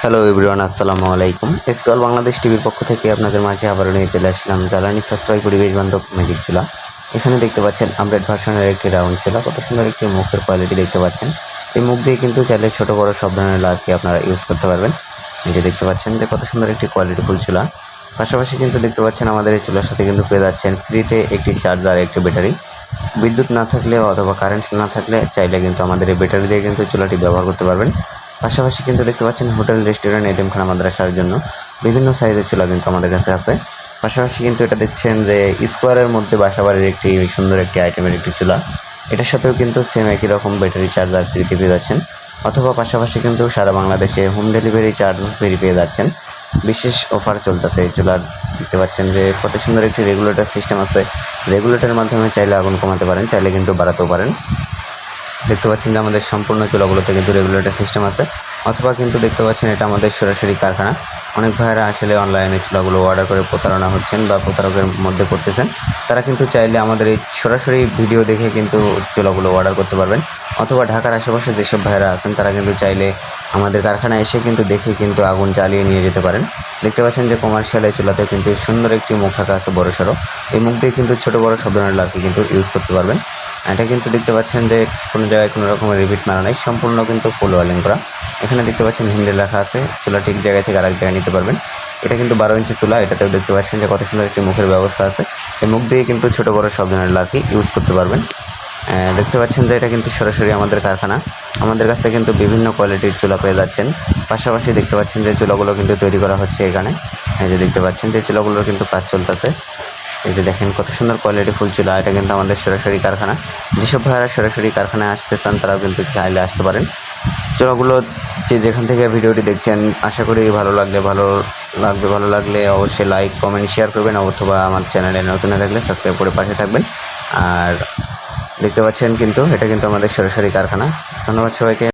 Hello everyone আসসালামু আলাইকুম। এসকল বাংলাদেশ টিভির পক্ষ থেকে আপনাদের মাঝে আবারও নিয়ে চলে আসলাম জ্বালানি সাশ্রয় পরিবেশ বান্ধব ম্যাজিক চুলা এখানে দেখতে পাচ্ছেন আপডেট ভার্সনের একটি রাউন্ড চুলা কত সুন্দর একটি মুখের কোয়ালিটি দেখতে পাচ্ছেন। এই মুখ দিয়ে কিন্তু চাইলে ছোটো, বড় সব ধরনের লাভকে আপনারা ইউজ করতে পারবেন। যে দেখতে পাচ্ছেন যে কত সুন্দর একটি কোয়ালিটিফুল চুলা পাশাপাশি কিন্তু দেখতে পাচ্ছেন আমাদের এই চুলার সাথে কিন্তু পেয়ে যাচ্ছেন ফ্রিতে একটি চার্জার একটি ব্যাটারি বিদ্যুৎ না থাকলে অথবা কারেন্ট না থাকলে চাইলে কিন্তু আমাদের এই ব্যাটারি দিয়ে কিন্তু চুলাটি ব্যবহার করতে পারবেন। পাশাপাশি কিন্তু দেখতে পাচ্ছেন হোটেল, রেস্টুরেন্ট এটিএমখানা মাদ্রাসার জন্য বিভিন্ন সাইজের চুলা কিন্তু আমাদের কাছে আছে। পাশাপাশি কিন্তু এটা দেখছেন যে স্কোয়ারের মধ্যে বাসাবাড়ির একটি সুন্দর একটি আইটেমের একটি চুলা। এটার সাথেও কিন্তু সেম একই রকম ব্যাটারি চার্জার ফ্রিতে পেয়ে যাচ্ছেন। অথবা পাশাপাশি কিন্তু সারা বাংলাদেশে হোম ডেলিভারি চার্জ ফ্রি পেয়ে যাচ্ছেন। বিশেষ অফার চলতেছে এই চুলার। দেখতে পাচ্ছেন যে কত সুন্দর একটি রেগুলেটর সিস্টেম আছে। রেগুলেটরের মাধ্যমে চাইলে আগুন কমাতে পারেন, চাইলে কিন্তু বাড়াতেও পারেন। দেখতে পাচ্ছেন যে আমাদের সম্পূর্ণ চুলাগুলোতে কিন্তু রেগুলেটর সিস্টেম আছে। অথবা কিন্তু দেখতে পাচ্ছেন এটা আমাদের সরাসরি কারখানা। অনেক ভাইয়েরা আসলে অনলাইনে চুলাগুলো অর্ডার করে প্রতারণা হচ্ছেন বা প্রতারকের মধ্যে করতেছেন তারা কিন্তু চাইলে আমাদের এই সরাসরি ভিডিও দেখে কিন্তু চুলাগুলো অর্ডার করতে পারবেন। অথবা ঢাকার আশেপাশে যেসব ভাইয়েরা আছেন, তারা কিন্তু চাইলে আমাদের কারখানায় এসে কিন্তু দেখে কিন্তু আগুন জ্বালিয়ে নিয়ে যেতে পারেন। দেখতে পাচ্ছেন যে কমার্শিয়াল এই চুলাতে কিন্তু সুন্দর একটি মুখ আছে বড় সড়ো এই মুখ দিয়ে কিন্তু ছোটো বড় সব ধরনের লাভকে কিন্তু ইউজ করতে পারবেন। এটা কিন্তু দেখতে পাচ্ছেন যে কোনো জায়গায় কোনো রকমের রিপিট মারা নাই। সম্পূর্ণ কিন্তু ফুল ওয়ালিং করা। এখানে দেখতে পাচ্ছেন হ্যান্ডেল রাখা আছে, চুলা ঠিক জায়গা থেকে আরেক জায়গায় নিতে পারবেন। এটা কিন্তু বারো ইঞ্চি চুলা, এটাতেও দেখতে পাচ্ছেন যে কত সুন্দর একটি মুখের ব্যবস্থা আছে। এই মুখ দিয়ে কিন্তু ছোটো বড় সব ধরনের লাকি ইউজ করতে পারবেন। দেখতে পাচ্ছেন যে এটা কিন্তু সরাসরি আমাদের কারখানা। আমাদের কাছে কিন্তু বিভিন্ন কোয়ালিটির চুলা পেয়ে যাচ্ছেন। পাশাপাশি দেখতে পাচ্ছেন যে চুলাগুলো কিন্তু তৈরি করা হচ্ছে এখানে। এই যে দেখতে পাচ্ছেন যে চুলাগুলোর কিন্তু কাজ চলতেছে। এই যে দেখেন কত সুন্দর কোয়ালিটি ফুল ছিল এটা কিন্তু আমাদের সরাসরি কারখানা। যেসব ভাইয়ারা সরাসরি কারখানায় আসতে চান, তারাও কিন্তু চাইলে আসতে পারেন। চোরাগুলো যে যেখান থেকে ভিডিওটি দেখছেন, আশা করি ভালো লাগলে ভালো লাগবে, ভালো লাগলে অবশ্যই লাইক কমেন্ট শেয়ার করবেন, অথবা আমার চ্যানেলে নতুন থাকলে সাবস্ক্রাইব করে পাশে থাকবেন। আর দেখতে পাচ্ছেন কিন্তু, এটা কিন্তু আমাদের সরাসরি কারখানা। ধন্যবাদ সবাইকে।